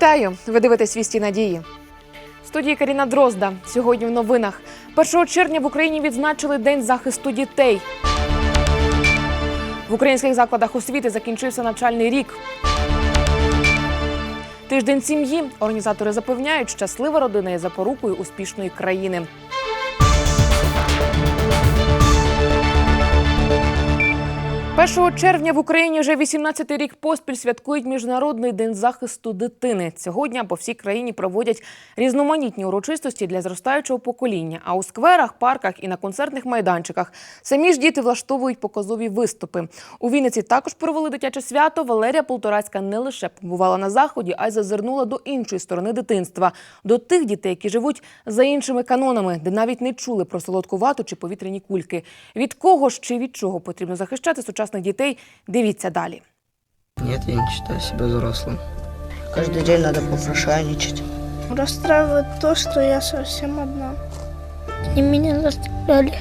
Вітаю! Ви дивитесь вісті надії. В студії Каріна Дрозда. Сьогодні в новинах. 1 червня в Україні відзначили День захисту дітей. В українських закладах освіти закінчився навчальний рік. Тиждень сім'ї. Організатори запевняють, щаслива родина є запорукою успішної країни. Першого червня в Україні вже 18-й рік поспіль святкують Міжнародний день захисту дитини. Цього дня по всій країні проводять різноманітні урочистості для зростаючого покоління. А у скверах, парках і на концертних майданчиках самі ж діти влаштовують показові виступи. У Вінниці також провели дитяче свято. Валерія Полторацька не лише побувала на заході, а й зазирнула до іншої сторони дитинства, до тих дітей, які живуть за іншими канонами, де навіть не чули про солодку вату чи повітряні кульки. Від кого ж чи від чого потрібно захищати сучасних дітей? Дивіться далі. Нет, я не считаю себя взрослым. Каждый день надо попрошайничать. Расстраивает то, что я совсем одна. И меня заставляли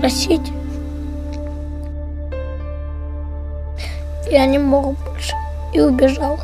просить. Я не мог больше и убежал.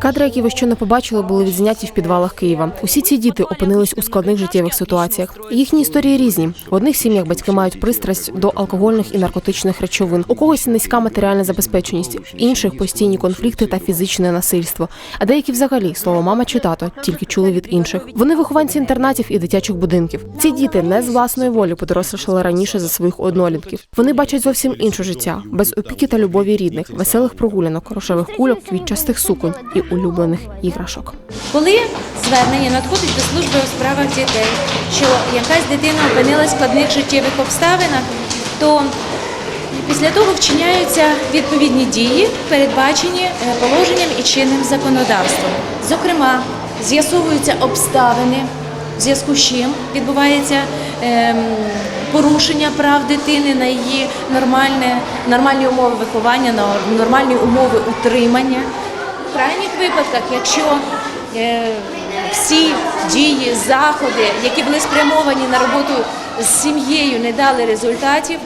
Кадри, які ви щойно побачили, були відзняті в підвалах Києва. Усі ці діти опинились у складних життєвих ситуаціях. Їхні історії різні. В одних сім'ях батьки мають пристрасть до алкогольних і наркотичних речовин. У когось низька матеріальна забезпеченість, інших постійні конфлікти та фізичне насильство. А деякі взагалі слово мама чи тато тільки чули від інших. Вони вихованці інтернатів і дитячих будинків. Ці діти не з власної волі подорослішали раніше за своїх однолітків. Вони бачать зовсім інше життя, без опіки та любові рідних, веселих прогулянок, рожевих кульок, квітчастих суконь і улюблених іграшок. Коли звернення надходить до служби у справах дітей, що якась дитина опинилась в складних життєвих обставинах, то після того вчиняються відповідні дії, передбачені е, положенням і чинним законодавством. Зокрема, з'ясовуються обставини, в зв'язку з чим відбувається ем, порушення прав дитини на її нормальне, нормальні умови виховання, на нормальні умови утримання. Крайніх випадках, якщо е, всі дії, заходи, які були спрямовані на роботу з сім'єю, не дали результатів,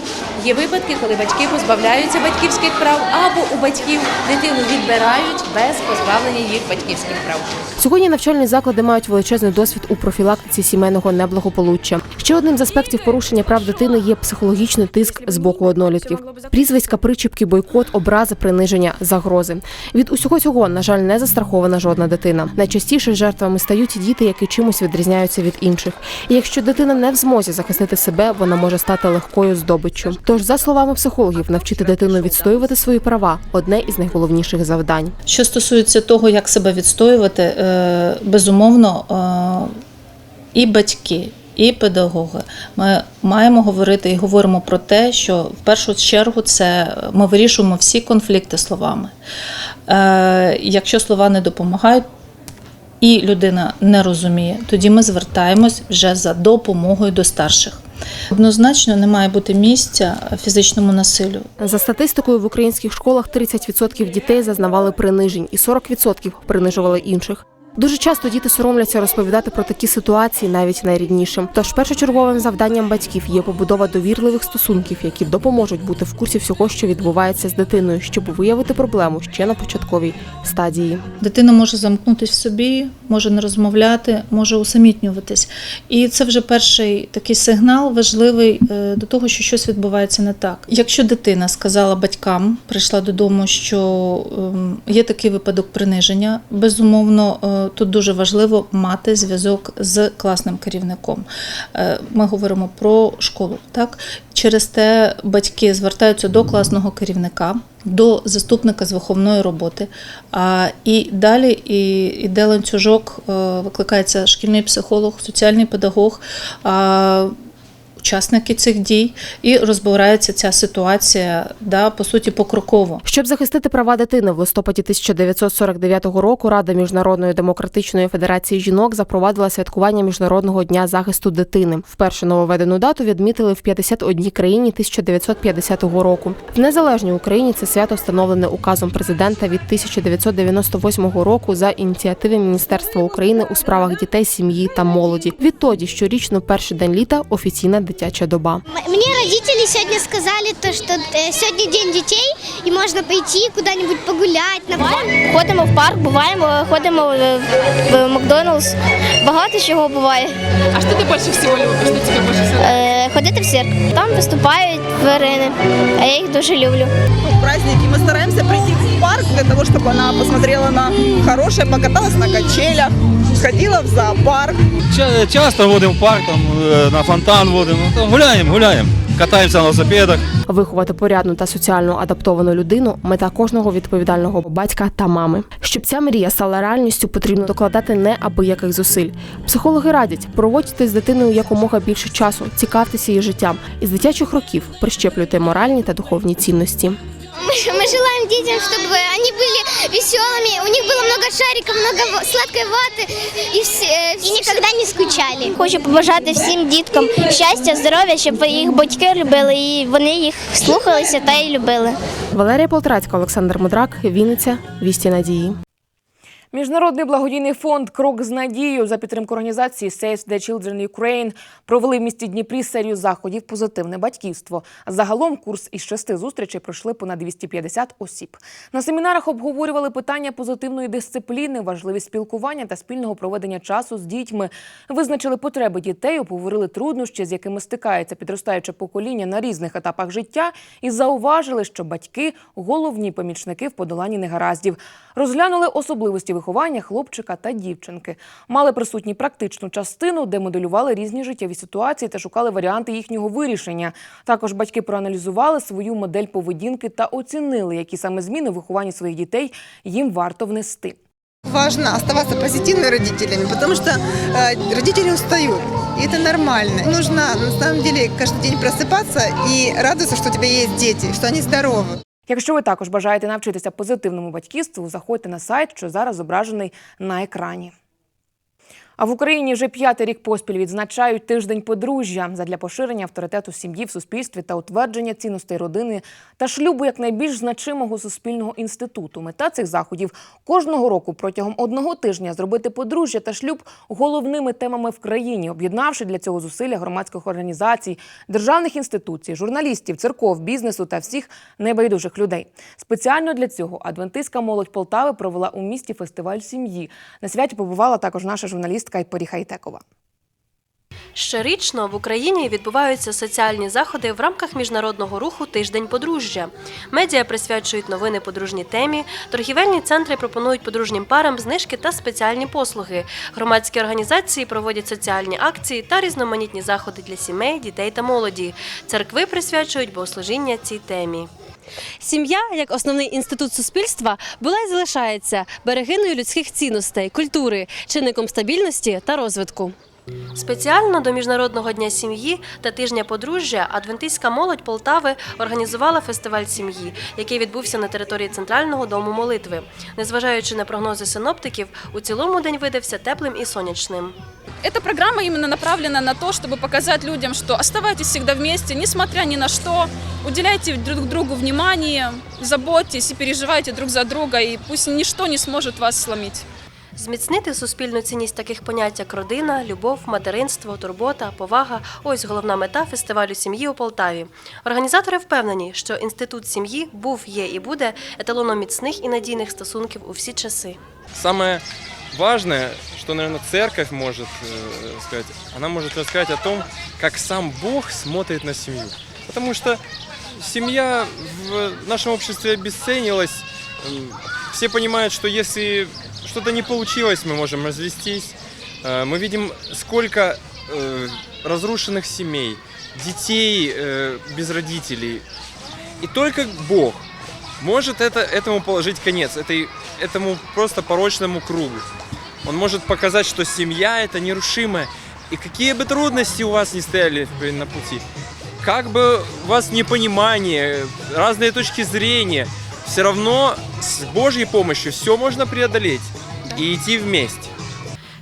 є випадки, коли батьки позбавляються батьківських прав або у батьків дитину відбирають без позбавлення їх батьківських прав. Сьогодні навчальні заклади мають величезний досвід у профілактиці сімейного неблагополуччя. Ще одним з аспектів порушення прав дитини є психологічний тиск з боку однолітків. Прізвиська, причіпки, бойкот, образи, приниження, загрози. Від усього цього, на жаль, не застрахована жодна дитина. Найчастіше жертвами стають діти, які чимось відрізняються від інших. І якщо дитина не в змозі захистити себе, вона може стати легкою здобиччю. Тож, за словами психологів, навчити дитину відстоювати свої права одне із найголовніших завдань. Що стосується того, як себе відстоювати, е, безумовно, е, і батьки, і педагоги, ми маємо говорити і говоримо про те, що в першу чергу це ми вирішуємо всі конфлікти словами. Е, Якщо слова не допомагають, і людина не розуміє, тоді ми звертаємось вже за допомогою до старших. Однозначно не має бути місця фізичному насиллю. За статистикою в українських школах 30% дітей зазнавали принижень і 40% принижували інших. Дуже часто діти соромляться розповідати про такі ситуації навіть найріднішим. Тож першочерговим завданням батьків є побудова довірливих стосунків, які допоможуть бути в курсі всього, що відбувається з дитиною, щоб виявити проблему ще на початковій стадії. Дитина може замкнутися в собі, може не розмовляти, може усамітнюватись. І це вже перший такий сигнал важливий е, до того, що щось відбувається не так. Якщо дитина сказала батькам, прийшла додому, що ем, є такий випадок приниження, безумовно, е, тут дуже важливо мати зв'язок з класним керівником. Е, Ми говоримо про школу. Так? Через те батьки звертаються до класного керівника, до заступника з виховної роботи. А, і далі і, іде ланцюжок, е, викликається шкільний психолог, соціальний педагог. Учасники цих дій і розбирається ця ситуація, да, по суті, покроково. Щоб захистити права дитини в листопаді 1949 року Рада Міжнародної демократичної федерації жінок запровадила святкування міжнародного дня захисту дитини. Вперше нововведену дату відмітили в 51 країні 1950 року. В незалежній Україні це свято встановлене указом президента від 1998 року за ініціативи Міністерства України у справах дітей, сім'ї та молоді. Відтоді щорічно перший день літа офіційна дитяча дитяча доба. М- Мне родители сегодня сказали, то, что э, сегодня день детей, и можно пойти куда-нибудь погулять. На парк. Ходимо в парк, буваємо, ходимо в, в Макдональдс. Багато чого буває. А что ты больше всего любишь? Что тебе больше всего? Е, ходити в цирк. Там виступають тварини, а я їх дуже люблю. праздники. Мы стараемся прийти в парк для того, чтобы она посмотрела на хорошее, покаталась на качелях, сходила в зоопарк. Ча- Часто водимо в парк, е, на фонтан водимо, ну, гуляємо, гуляємо. Катаємося на велосипедах Виховати порядну та соціально адаптовану людину мета кожного відповідального батька та мами. Щоб ця мрія стала реальністю, потрібно докладати неабияких зусиль. Психологи радять проводьте з дитиною якомога більше часу, цікавтеся її життям і з дитячих років прищеплюйте моральні та духовні цінності. Мы, мы желаем детям, чтобы они были веселыми, у них было много шариков, много во- сладкой ваты и, все, и никогда не скучали. Хочу побажати всім діткам щастя, здоров'я, щоб їх батьки любили і вони їх слухалися та й любили. Валерія Полтрацька, Олександр Мудрак, Вінниця, Вісті Надії. Міжнародний благодійний фонд Крок з надією за підтримку організації Save the Children Ukraine провели в місті Дніпрі серію заходів Позитивне батьківство. Загалом курс із шести зустрічей пройшли понад 250 осіб. На семінарах обговорювали питання позитивної дисципліни, важливість спілкування та спільного проведення часу з дітьми. Визначили потреби дітей, обговорили труднощі, з якими стикається підростаюче покоління на різних етапах життя, і зауважили, що батьки головні помічники в подоланні негараздів. Розглянули особливості виховання хлопчика та дівчинки. Мали присутні практичну частину, де моделювали різні життєві ситуації та шукали варіанти їхнього вирішення. Також батьки проаналізували свою модель поведінки та оцінили, які саме зміни в вихованні своїх дітей їм варто внести. Важно оставаться позитивными родителями, потому что э, родители устают. И это нормально. Нужно на самом деле каждый день просыпаться и радоваться, что у тебя есть дети, что они здоровы. Якщо ви також бажаєте навчитися позитивному батьківству, заходьте на сайт, що зараз зображений на екрані. А в Україні вже п'ятий рік поспіль відзначають тиждень подружжя задля поширення авторитету сім'ї в суспільстві та утвердження цінностей родини та шлюбу як найбільш значимого суспільного інституту. Мета цих заходів кожного року протягом одного тижня зробити подружжя та шлюб головними темами в країні, об'єднавши для цього зусилля громадських організацій, державних інституцій, журналістів, церков, бізнесу та всіх небайдужих людей. Спеціально для цього адвентистська молодь Полтави провела у місті фестиваль сім'ї. На святі побувала також наша журналістка Іпорі Хайтекова. Щорічно в Україні відбуваються соціальні заходи в рамках міжнародного руху Тиждень подружжя. Медіа присвячують новини подружній темі, торгівельні центри пропонують подружнім парам знижки та спеціальні послуги. Громадські організації проводять соціальні акції та різноманітні заходи для сімей, дітей та молоді. Церкви присвячують богослужіння цій темі. Сім'я, як основний інститут суспільства, була і залишається берегиною людських цінностей, культури, чинником стабільності та розвитку. Спеціально до Міжнародного дня сім'ї та тижня подружжя адвентистська молодь Полтави організувала фестиваль сім'ї, який відбувся на території центрального дому молитви. Незважаючи на прогнози синоптиків, у цілому день видався теплим і сонячним. Эта программа именно направлена на то, чтобы показать людям, что оставайтесь всегда вместе, несмотря ни на что, уделяйте друг другу внимание, заботьтесь и переживайте друг за друга, и пусть ничто не сможет вас сломить. Зміцнити суспільну цінність таких понять, як родина, любов, материнство, турбота, повага ось головна мета фестивалю сім'ї у Полтаві. Організатори впевнені, що інститут сім'ї був, є і буде еталоном міцних і надійних стосунків у всі часи. Самое важное, что, наверное, церковь может э, сказать, она может о том, как сам Бог смотрит на семью. Потому что семья в нашем обществе обесценилась. М, Все понимают, что если что-то не получилось, мы можем развестись. Э, Мы видим, сколько э, разрушенных семей, детей э, без родителей. И только Бог может это, этому положить конец, этой, этому просто порочному кругу. Он может показать, что семья это нерушимая. И какие бы трудности у вас ни стояли на пути, как бы у вас непонимание, разные точки зрения, все равно с Божьей помощью все можно преодолеть и идти вместе.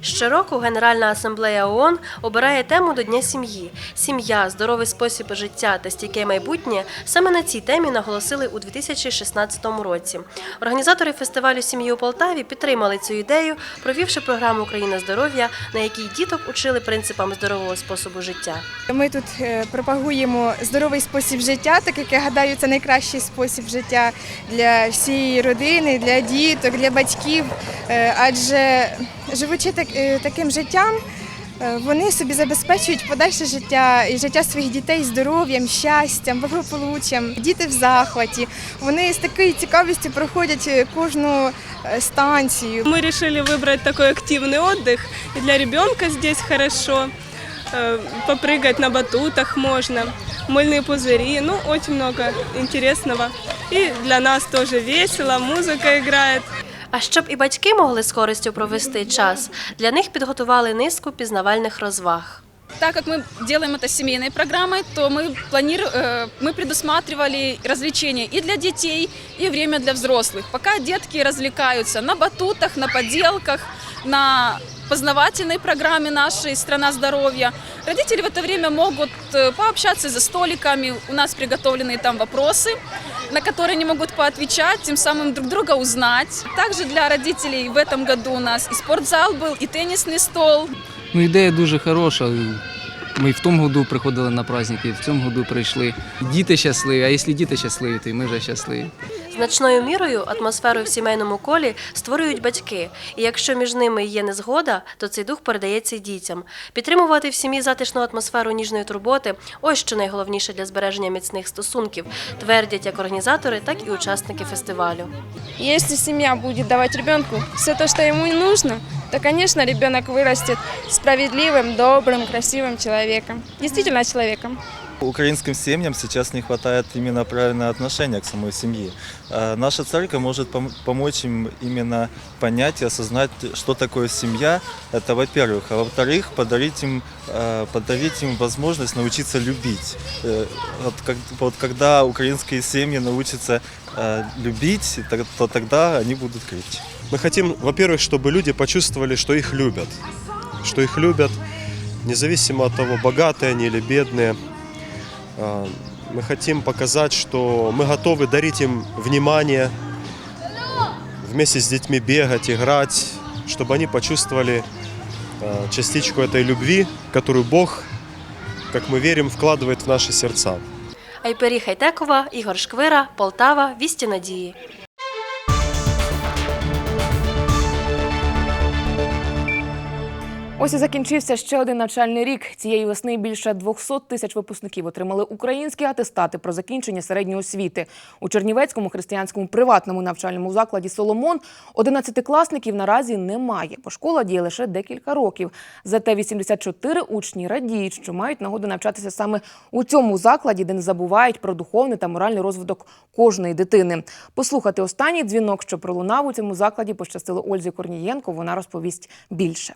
Щороку Генеральна асамблея ООН обирає тему до Дня сім'ї. Сім'я, здоровий спосіб життя та стійке майбутнє саме на цій темі наголосили у 2016 році. Організатори фестивалю сім'ї у Полтаві підтримали цю ідею, провівши програму Україна здоров'я, на якій діток учили принципам здорового способу життя. Ми тут е, пропагуємо здоровий спосіб життя, так як я гадаю, це найкращий спосіб життя для всієї родини, для діток, для батьків. Е, Адже живучи так, е, таким життям, е, вони собі забезпечують подальше життя і життя своїх дітей здоров'ям, щастям, благополуччям. Діти в захваті. Вони з такою цікавістю проходять е, кожну е, станцію. Мы решили выбрать такой активный отдых. И для ребенка здесь хорошо. Э, Попрыгать на батутах можно. Мыльные пузыри. Ну, очень много интересного. И для нас тоже весело. Музыка играет. А щоб і батьки могли з користю провести час, для них підготували низку пізнавальних розваг. Так как мы делаем это семейной программой, то мы, планиру... э, мы предусматривали развлечения и для детей, и время для взрослых. Пока детки развлекаются на батутах, на поделках, на познавательной программе нашей «Страна здоровья». Родители в это время могут э, пообщаться за столиками. У нас приготовлены там вопросы, на которые они могут поотвечать, тем самым друг друга узнать. Также для родителей в этом году у нас и спортзал был, и теннисный стол, Ну, ідея дуже хороша. Ми і в тому году приходили на праздники, і в цьому году прийшли. Діти щасливі, а якщо діти щасливі, то і ми вже щасливі. Значною мірою атмосферу в сімейному колі створюють батьки, і якщо між ними є незгода, то цей дух передається й дітям. Підтримувати в сім'ї затишну атмосферу ніжної турботи ось що найголовніше для збереження міцних стосунків, твердять як організатори, так і учасники фестивалю. Если семья будет давать ребенку все то, что ему нужно, то, конечно, ребенок вырастет справедливым, добрым, красивым человеком. Действительно человеком. Украинским семьям сейчас не хватает именно правильного отношения к самой семье. Э, Наша церковь может пом- помочь им именно понять и осознать, что такое семья. Это во-первых. А во-вторых, подарить им, э, подарить им возможность научиться любить. Э, Вот, как- вот когда украинские семьи научатся э, любить, то тогда они будут крепче. Мы хотим, во-первых, чтобы люди почувствовали, что их любят. Что их любят, независимо от того, богатые они или бедные. А, Мы хотим показать, что мы готовы дарить им внимание, вместе с детьми бегать, играть, чтобы они почувствовали а, частичку этой любви, которую Бог, как мы верим, вкладывает в наши сердца. Айпері Хайтекова, Ігор Шквира, Полтава, Вісті Надії. Ось і закінчився ще один навчальний рік. Цієї весни більше 200 тисяч випускників отримали українські атестати про закінчення середньої освіти. У Чернівецькому християнському приватному навчальному закладі Соломон 11-класників наразі немає, бо школа діє лише декілька років. Зате 84 учні радіють, що мають нагоду навчатися саме у цьому закладі, де не забувають про духовний та моральний розвиток кожної дитини. Послухати останній дзвінок, що пролунав у цьому закладі, пощастило Ользі Корнієнко. Вона розповість більше.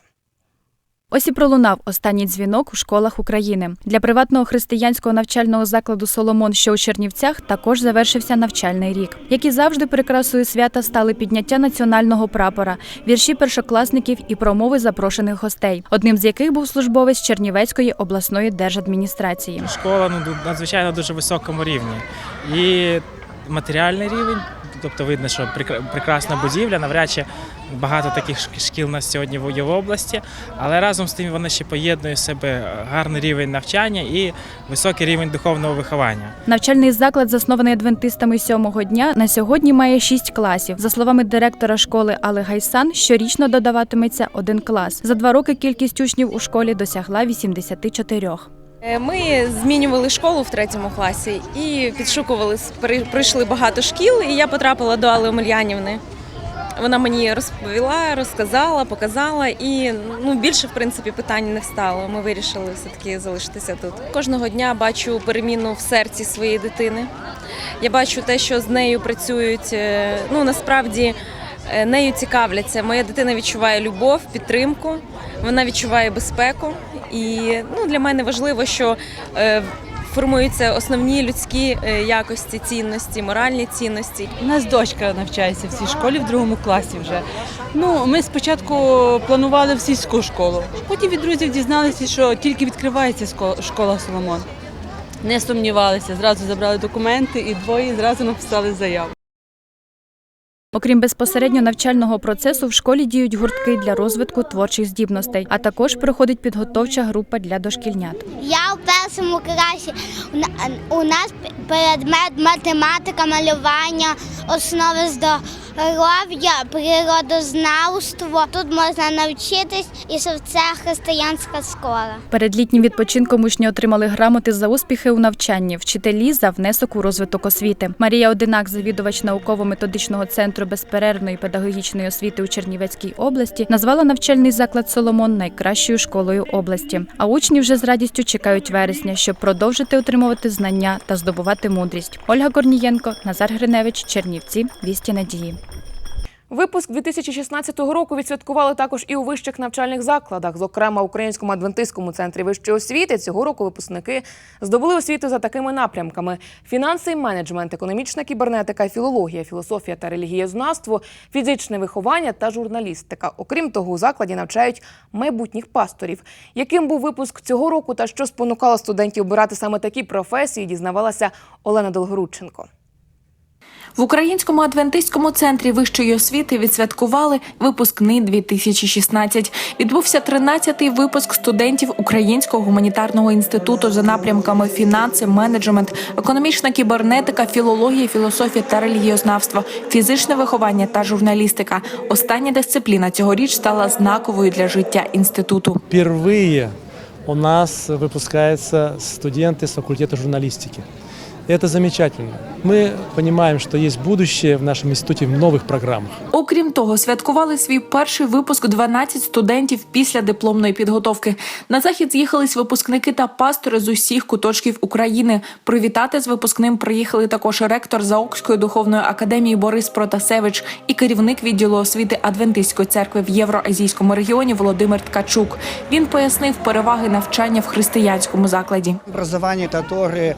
Ось і пролунав останній дзвінок у школах України. Для приватного християнського навчального закладу Соломон, що у Чернівцях, також завершився навчальний рік. Як і завжди, прикрасою свята стали підняття національного прапора, вірші першокласників і промови запрошених гостей, одним з яких був службовець Чернівецької обласної держадміністрації. Школа ну, надзвичайно дуже високому рівні. І матеріальний рівень, тобто видно, що прекра- прекрасна будівля, навряд чи багато таких шкіл у нас сьогодні в- є в області, але разом з тим вони ще поєднують в себе гарний рівень навчання і високий рівень духовного виховання. Навчальний заклад, заснований адвентистами сьомого дня, на сьогодні має шість класів. За словами директора школи Али Гайсан, щорічно додаватиметься один клас. За два роки кількість учнів у школі досягла 84. Е, Ми змінювали школу в третьому класі і підшукували, при- пройшли багато шкіл, і я потрапила до Алли Омельянівни. Вона мені розповіла, розказала, показала, і ну більше в принципі питань не встало. Ми вирішили все таки залишитися тут. Кожного дня бачу переміну в серці своєї дитини. Я бачу те, що з нею працюють. е, Ну насправді е, нею цікавляться. Моя дитина відчуває любов, підтримку, вона відчуває безпеку. І ну, для мене важливо, що е, формуються основні людські е, якості, цінності, моральні цінності. У нас дочка навчається в цій школі в другому класі вже. Ну, ми спочатку планували в сільську школу. Потім від друзів дізналися, що тільки відкривається школа Соломон. Не сумнівалися, зразу забрали документи і двоє зразу написали заяву. Окрім безпосередньо навчального процесу, в школі діють гуртки для розвитку творчих здібностей, а також проходить підготовча група для дошкільнят. Я у першому класі. У У нас предмет математика, малювання, основи здоров'я, природознавство. Тут можна навчитись, і що це християнська школа. Перед літнім відпочинком учні отримали грамоти за успіхи у навчанні, вчителі за внесок у розвиток освіти. Марія Одинак, завідувач науково-методичного центру безперервної педагогічної освіти у Чернівецькій області, назвала навчальний заклад Соломон найкращою школою області. А учні вже з радістю чекають вересня, щоб продовжити отримувати знання та здобувати мудрість. Ольга Корнієнко, Назар Гриневич, Чернівці, вісті надії. Випуск 2016 року відсвяткували також і у вищих навчальних закладах. Зокрема, Українському адвентистському центрі вищої освіти цього року випускники здобули освіту за такими напрямками: фінанси і менеджмент, економічна кібернетика, філологія, філософія та релігієзнавство, фізичне виховання та журналістика. Окрім того, у закладі навчають майбутніх пасторів. Яким був випуск цього року та що спонукало студентів обирати саме такі професії, дізнавалася Олена Долгорудченко. В Українському адвентистському центрі вищої освіти відсвяткували випускний 2016. Відбувся 13-й випуск студентів Українського гуманітарного інституту за напрямками фінанси, менеджмент, економічна кібернетика, філологія, філософія та релігієзнавство, фізичне виховання та журналістика. Остання дисципліна цьогоріч стала знаковою для життя інституту. Впервые у нас выпускаются студенты с факультета журналистики. Это замечательно. Мы понимаем, что есть будущее в нашем институте в новых программах. Окрім того, святкували свій перший випуск 12 студентів після дипломної підготовки. На захід з'їхались випускники та пастори з усіх куточків України. Привітати з випускним приїхали також ректор Заокської духовної академії Борис Протасевич і керівник відділу освіти Адвентистської церкви в Євроазійському регіоні Володимир Ткачук. Він пояснив переваги навчання в християнському закладі. Образование, которое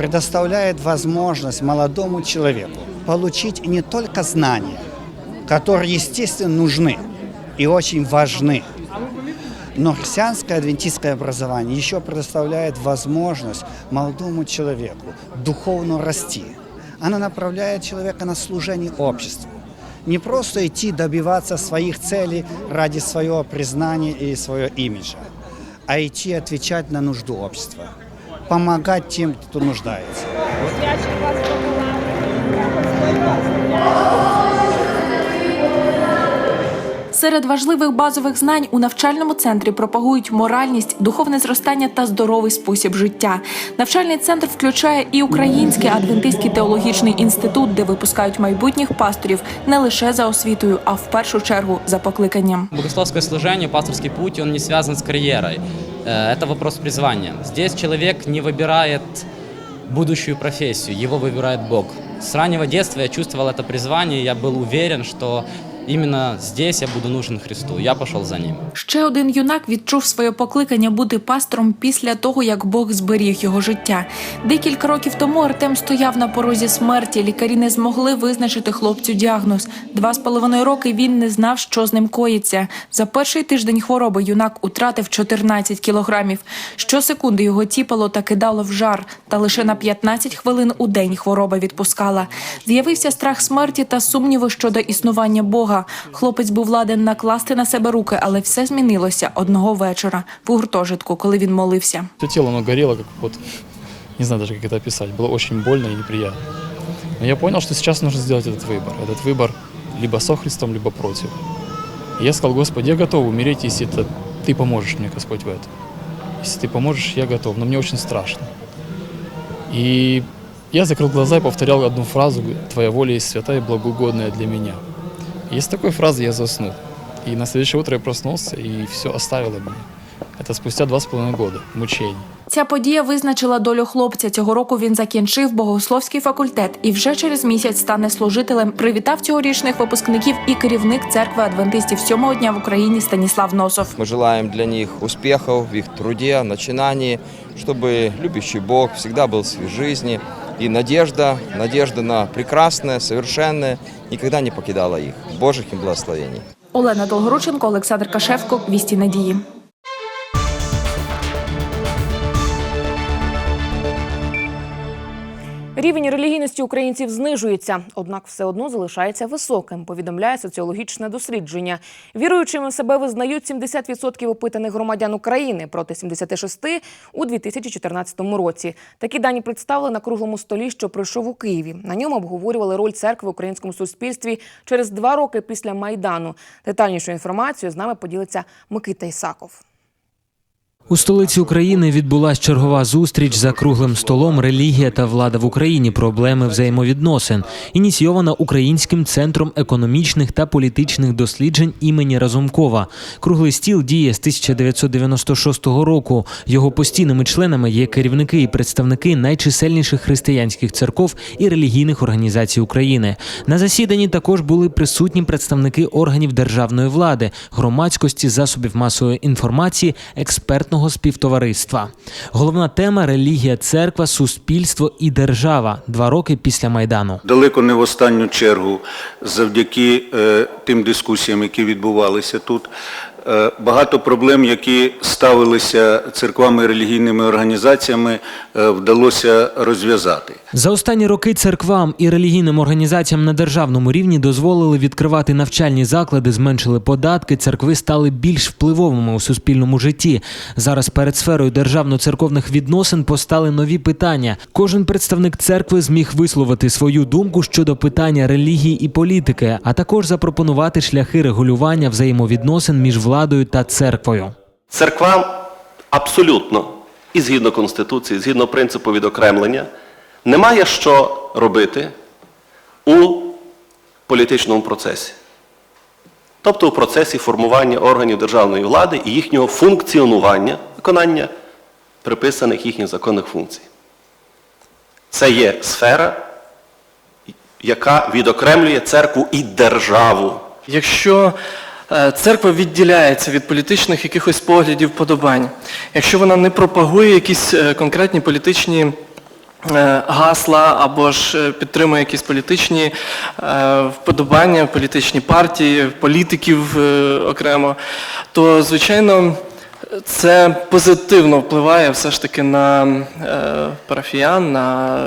Предоставляет возможность молодому человеку получить не только знания, которые, естественно, нужны и очень важны, но христианское адвентистское образование еще предоставляет возможность молодому человеку духовно расти. Оно направляет человека на служение обществу. Не просто идти добиваться своих целей ради своего признания и своего имиджа, а идти отвечать на нужду общества, помогать тем, кто нуждается. Серед важливих базових знань у навчальному центрі пропагують моральність, духовне зростання та здоровий спосіб життя. Навчальний центр включає і Український адвентистський теологічний інститут, де випускають майбутніх пасторів не лише за освітою, а в першу чергу за покликанням. Богословское служение, пасторский путь, он не связан с карьерой. Э, Это вопрос призвания. Здесь человек не выбирает будущую профессию, его выбирает Бог. С раннего детства я чувствовал это призвание, я был уверен, что именно здесь я буду нужен Христу. Я пошел за ним. Ще один юнак відчув своє покликання бути пастором після того, як Бог зберіг його життя. Декілька років тому Артем стояв на порозі смерті. Лікарі не змогли визначити хлопцю діагноз. Два з половиною роки він не знав, що з ним коїться. За перший тиждень хвороби юнак утратив 14 кілограмів. Щосекунди його тіпало та кидало в жар, та лише на 15 хвилин у день хвороба відпускала. З'явився страх смерті та сумніви щодо існування Бога. Хлопець був ладен накласти на себе руки, але все змінилося одного вечора в гуртожитку, коли він молився. Все тело оно горело, как вот, не знаю даже, как это описать. Было очень больно и неприятно. Но я понял, что сейчас нужно сделать этот выбор. Этот выбор либо со Христом, либо против. И я сказал, Господи, я готов умереть, если это Ты поможешь мне, Господь, в этом. Если Ты поможешь, я готов, но мне очень страшно. И я закрыл глаза и повторял одну фразу «Твоя воля есть святая и благоугодная для меня». И с такой фразы я заснул. И на следующее утро я проснулся, и все оставило меня. Это спустя два с половиной года мучений. Ця подія визначила долю хлопця. Цього року він закінчив богословський факультет і вже через місяць стане служителем. Привітав цьогорічних випускників і керівник церкви адвентистів сьомого дня в Україні Станіслав Носов. Мы желаем для них успехов в их труде, начинании, чтобы любящий Бог всегда был с их жизни. И надежда, надежда на прекрасное, совершенное никогда не покидала их. Божьих им благословений. Олена Долгорученко, Олександр Кашевко. Вісті надії. Рівень релігійності українців знижується, однак все одно залишається високим. Повідомляє соціологічне дослідження. Віруючими себе визнають 70% опитаних громадян України проти 76% у 2014 році. Такі дані представили на круглому столі, що пройшов у Києві. На ньому обговорювали роль церкви в українському суспільстві через два роки після майдану. Детальнішу інформацію з нами поділиться Микита Ісаков. У столиці України відбулася чергова зустріч за круглим столом Релігія та влада в Україні. Проблеми взаємовідносин, ініційована Українським центром економічних та політичних досліджень імені Разумкова. Круглий стіл діє з 1996 року. Його постійними членами є керівники і представники найчисельніших християнських церков і релігійних організацій України. На засіданні також були присутні представники органів державної влади, громадськості, засобів масової інформації, експертного співтовариства. Головна тема релігія, церква, суспільство і держава. Два роки після майдану. Далеко не в останню чергу, завдяки е, тим дискусіям, які відбувалися тут, е, багато проблем, які ставилися церквами і релігійними організаціями, вдалося розв'язати. За останні роки церквам і релігійним організаціям на державному рівні дозволили відкривати навчальні заклади, зменшили податки. Церкви стали більш впливовими у суспільному житті. Зараз перед сферою державно-церковних відносин постали нові питання. Кожен представник церкви зміг висловити свою думку щодо питання релігії і політики, а також запропонувати шляхи регулювання взаємовідносин між владою та церквою. Церквам абсолютно, і згідно Конституції, згідно принципу відокремлення, немає що робити у політичному процесі. Тобто у процесі формування органів державної влади і їхнього функціонування, виконання приписаних їхніх законних функцій. Це є сфера, яка відокремлює церкву і державу. Якщо церква відділяється від політичних якихось поглядів подобань, якщо вона не пропагує якісь е, конкретні політичні е, гасла або ж е, підтримує якісь політичні е, вподобання, політичні партії, політиків е, окремо, то звичайно. Це позитивно впливає все ж таки на е, парафіян, на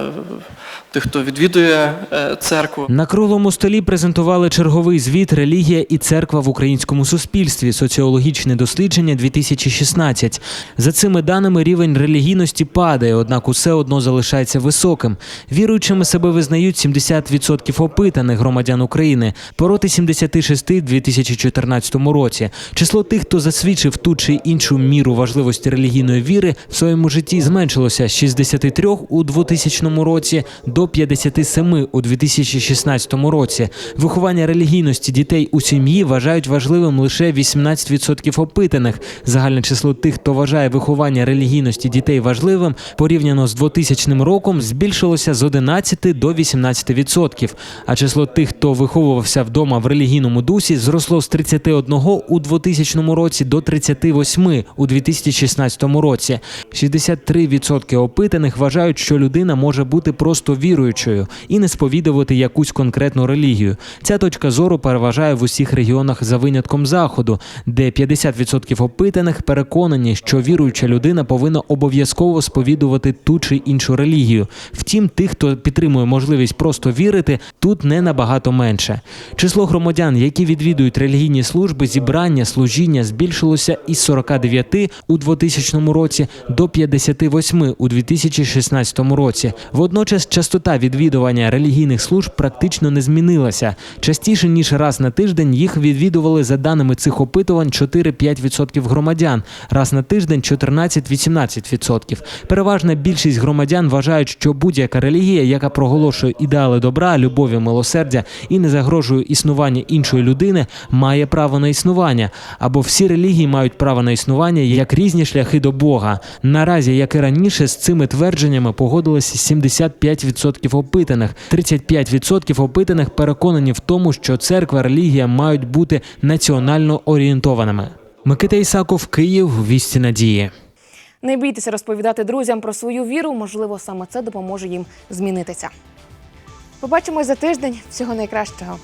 тих, хто відвідує е, церкву. На круглому столі презентували черговий звіт Релігія і церква в українському суспільстві. Соціологічне дослідження 2016. За цими даними рівень релігійності падає, однак усе одно залишається високим. Віруючими себе визнають 70% опитаних громадян України проти 76% в 2014 році. Число тих, хто засвідчив ту чи іншу міру важливості релігійної віри в своєму житті зменшилося з 63 у 2000 році до 57 у 2016 році. Виховання релігійності дітей у сім'ї вважають важливим лише 18% опитаних. Загальне число тих, хто вважає виховання релігійності дітей важливим, порівняно з 2000 роком, збільшилося з 11 до 18%. А число тих, хто виховувався вдома в релігійному дусі, зросло з 31 у 2000 році до 38 у 2016 році. 63% опитаних вважають, що людина може бути просто віруючою і не сповідувати якусь конкретну релігію. Ця точка зору переважає в усіх регіонах за винятком заходу, де 50% опитаних переконані, що віруюча людина повинна обов'язково сповідувати ту чи іншу релігію. Втім, тих, хто підтримує можливість просто вірити, тут не набагато менше. Число громадян, які відвідують релігійні служби, зібрання, служіння збільшилося із 49 у 2000 році до 58 у 2016 році. Водночас частота частота відвідування релігійних служб практично не змінилася. Частіше ніж раз на тиждень їх відвідували за даними цих опитувань 4-5% громадян, раз на тиждень 14-18%. Переважна більшість громадян вважають, що будь-яка релігія, яка проголошує ідеали добра, любові, милосердя і не загрожує існуванню іншої людини, має право на існування. Або всі релігії мають право на існування як різні шляхи до Бога. Наразі, як і раніше, з цими твердженнями погодилися 75% опитаних. 35% опитаних переконані в тому, що церква, релігія мають бути національно орієнтованими. Микита Ісаков, Київ, вісті надії. Не бійтеся розповідати друзям про свою віру, можливо, саме це допоможе їм змінитися. Побачимось за тиждень. Всього найкращого.